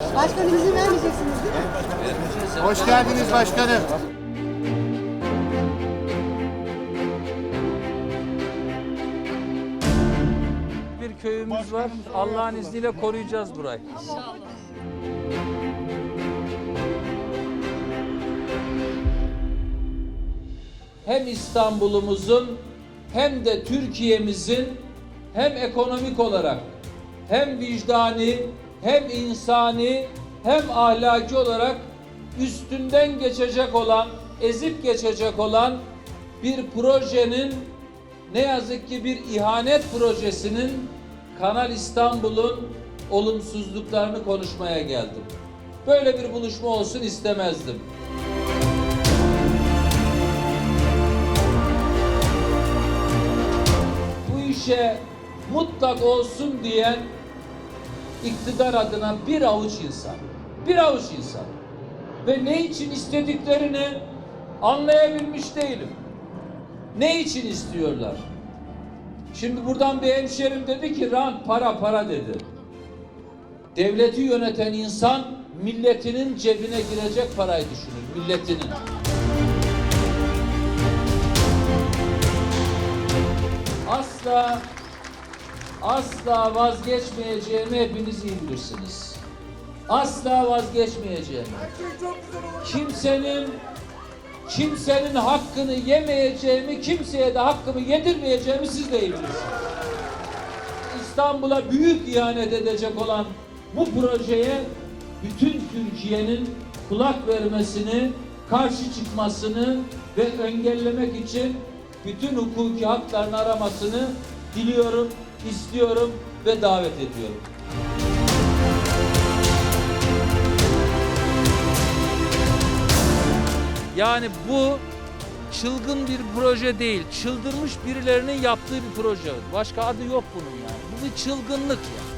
Başkanım izin vermeyeceksiniz değil mi? Hoş geldiniz başkanım. bir köyümüz var. Allah'ın izniyle koruyacağız burayı. Hem İstanbul'umuzun hem de Türkiye'mizin hem ekonomik olarak hem vicdani hem insani hem ahlaki olarak üstünden geçecek olan, ezip geçecek olan bir projenin ne yazık ki bir ihanet projesinin Kanal İstanbul'un olumsuzluklarını konuşmaya geldim. Böyle bir buluşma olsun istemezdim. Bu işe mutlak olsun diyen iktidar adına bir avuç insan, bir avuç insan ve ne için istediklerini anlayabilmiş değilim. Ne için istiyorlar? Şimdi buradan bir hemşerim dedi ki rant para para dedi. Devleti yöneten insan milletinin cebine girecek parayı düşünür. Milletinin. Asla asla vazgeçmeyeceğimi hepiniz iyi bilirsiniz. Asla vazgeçmeyeceğim. Kimsenin kimsenin hakkını yemeyeceğimi, kimseye de hakkımı yedirmeyeceğimi siz de iyi bilirsiniz. İstanbul'a büyük ihanet edecek olan bu projeye bütün Türkiye'nin kulak vermesini, karşı çıkmasını ve engellemek için bütün hukuki haklarını aramasını diliyorum, istiyorum ve davet ediyorum. Yani bu çılgın bir proje değil. Çıldırmış birilerinin yaptığı bir proje. Başka adı yok bunun yani. Bu bir çılgınlık ya.